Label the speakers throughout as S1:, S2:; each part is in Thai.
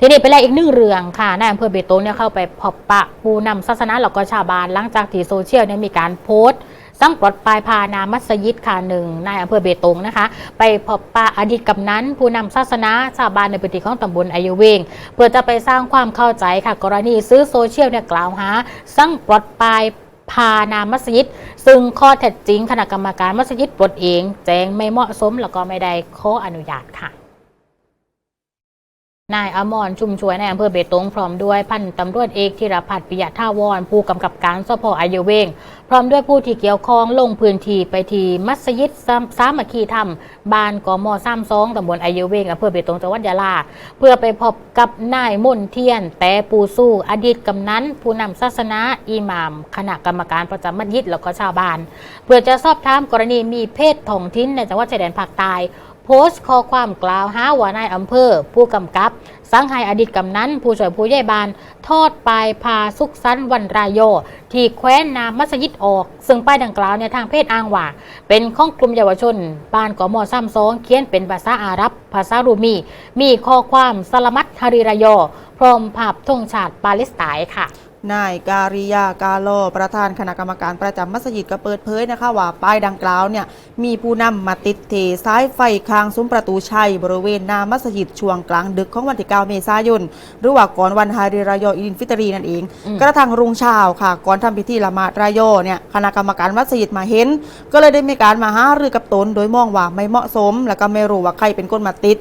S1: ทีนี้ไปแล้วอีกหนึ่งเรื่องค่ะนายอำเภอเบตงเนี่ยเข้าไปพบปะผู้นำศาสนาแล้วก็ชาวบ้านหลังจากที่โซเชียลเนี่ยมีการโพสต์สั่งปลดปลายพานามัสยิดค่ะหนึ่งนายอำเภอเบตงนะคะ ไปพบปะอดีตกำนันผู้นำศาสนาชาวบ้านในพื้นที่ของตำบลอายุเวงเพื่อจะไปสร้างความเข้าใจค่ะ กรณีซื้อโซเชียลเนี่ยกล่าวหาสั่งปลดปลายพานามัสยิด ซึ่งข้อเท็จจริงคณะกรรมการมัสยิดปลดเอง แจ้งไม่เหมาะสมแล้วก็ไม่ได้ขออนุญาตค่ะ นายอมรชุมช่วยในอำเภอเบตงพร้อมด้วยพันตำรวจเอกธีรพัฒน์ปิยะท่าวรผู้กำกับการสพอายเวง พร้อมด้วยผู้ที่เกี่ยวข้องลงพื้นที่ไปที่มัสยิดสามสามัคคีธรรมบ้านกมซ้ำซองตำบลอายเวงอำเภอเบตงจังหวัดยะลา เพื่อไปพบกับนายมนเทียน แต่ปูสู้อดีตกำนันผู้นำศาสนาอิหม่ามคณะกรรมการประจำมัสยิดแล้วก็ชาวบ้าน เพื่อจะสอบถามกรณีมีเพศท้องถิ่นในจังหวัดชายแดนภาคใต้ โพสต์ข้อความกล่าวหาว่านายอำเภอ ผู้กำกับ สังหายอดีตกำนันผู้ช่วยผู้ใหญ่บ้าน ทอดปลายพาสุขสันวันรายโย ที่แคว้นนามมัสยิดออก ซึ่งป้ายดังกล่าวเนี่ยทางเพศอ้างว่า เป็นของกลุ่มเยาวชน บ้านกอมอซ้ำซองเขียนเป็นภาษาอาหรับ ภาษารูมี มีข้อความสลามัตฮาริรายโยพร้อมภาพธงชาติปาเลสไตน์ค่ะ
S2: นายการิยากาโลประธานคณะกรรมการประจำมัสยิดก็เปิดเผยนะคะว่าป้ายดังกล่าวเนี่ยมีผู้นำมาติดเทซ้ายไฟคางซุ้มประตูชัย บริเวณหน้ามัสยิดช่วงกลางดึกของวันที่9เมษายนหรือว่าก่อนวันฮาริรายออินฟิตรีนั่นเอง
S1: อ
S2: กระทั่งรุ่งเช้าค่ะ ก่อนทำพิธีละหมาดรายอเนี่ยคณะกรรมการมัสยิดมาเห็น ก็เลยได้มีการมาหารือกับตนโดยมองว่าไม่เหมาะสม แล้วก็ไม่รู้ว่าใครเป็นคนมาติด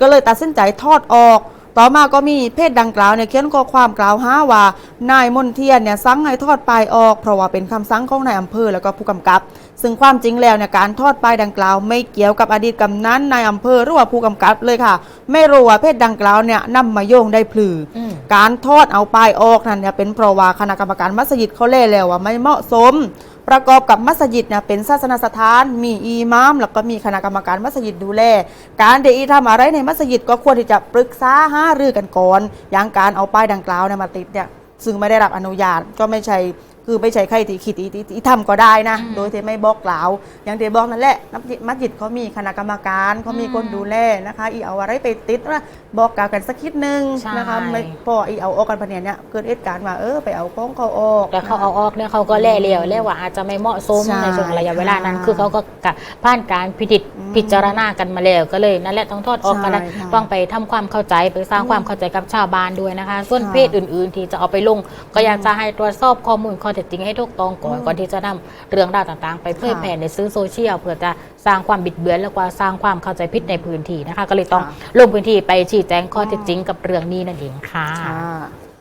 S2: ก็เลยตัดสินใจทอดออก ต่อมาก็มีเพจดังกล่าวเนี่ยเขียนข้อความกล่าวหาว่านายมนเทียนเนี่ยสั่งให้ทอดปลายออก เพราะว่าเป็นคำสั่งของนายอำเภอแล้วก็ผู้กำกับ ซึ่งความจริงแล้วเนี่ยการทอดปลายดังกล่าว ไม่เกี่ยวกับอดีตกำนันนายอำเภอหรือว่าผู้กำกับเลยค่ะ ไม่รู้ว่าเพจดังกล่าวเนี่ยนำมาโยงได้พลืออ
S1: ม
S2: การทอดเอาปลายออกนั่นเนี่ยเป็นเพราะว่าคณะกรรมการมัสยิดเขาเล่แล้วว่าไม่เหมาะสม ประกอบกับมัสยิดเนี่ยเป็นศาสนสถาน มีอีมาม แล้วก็มีคณะกรรมการมัสยิดดูแล การเดอีทำอะไรในมัสยิดก็ควรที่จะปรึกษาหารือกันก่อน อย่างการเอาป้ายดังกล่าวเนี่ยมาติดเนี่ยซึ่งไม่ได้รับอนุญาตก็ไม่ใช่ คือไม่ใช่ใครที่คิดอีอีอีทำก็ได้นะ
S1: อืม
S2: โดยที่ไม่บอกกล่าว อย่างที่บอกนั่นแหละนับมัสยิดเขามีคณะกรรมการเขามีคนดูแลนะคะ อีเอาอะไรไปติดนะบอกกล่าวกันสักคิดนึง
S1: ใช่
S2: นะคะไม่พออีเอาออกกันพะเนียเนี่ยเกิดเหตุการณ์ว่าเออไปเอาของเขาออก
S1: แต่เขาเอาออกเนี่ยเขาก็แล่เลียวแล่ว่าอาจจะไม่เหมาะสม
S2: ใช่
S1: ในช่วงระยะเวลานั้น
S2: ค่ะ
S1: คือเขาก็กะผ่านการพิจิต
S2: อืม
S1: พิจารณากันมาแล้วก็เลยนั่นแหละต้องทอดออกกันนะ
S2: ใช่ค่ะ
S1: ต้องไปทำความเข้าใจไปสร้าง
S2: อืม
S1: ความเข้าใจกับชาวบ้านด้วยนะคะ ส่วน
S2: ค่ะ
S1: เพศอื่น ๆ ที่จะเอาไปลงก็อยากจะให้ตรวจสอบข้อมูลข้อเท็จจริงให้ถูกต้องก่อน
S2: อืม
S1: ก่อนที่จะนำเรื่องราวต่างๆ ไปเผย
S2: ค่ะ
S1: แผ่ในซื้อโซเชียลเพื่อจะสร้างความบิดเบือนแล้วก็สร้างความเข้าใจผิดในพื้นที่นะคะ ก็เลยต้อง
S2: ค่ะ
S1: ลงพื้นที่ไปชี้แจงข้อเท็จจริงกับเรื่องนี้นั่นเองค่ะ
S2: ค่ะ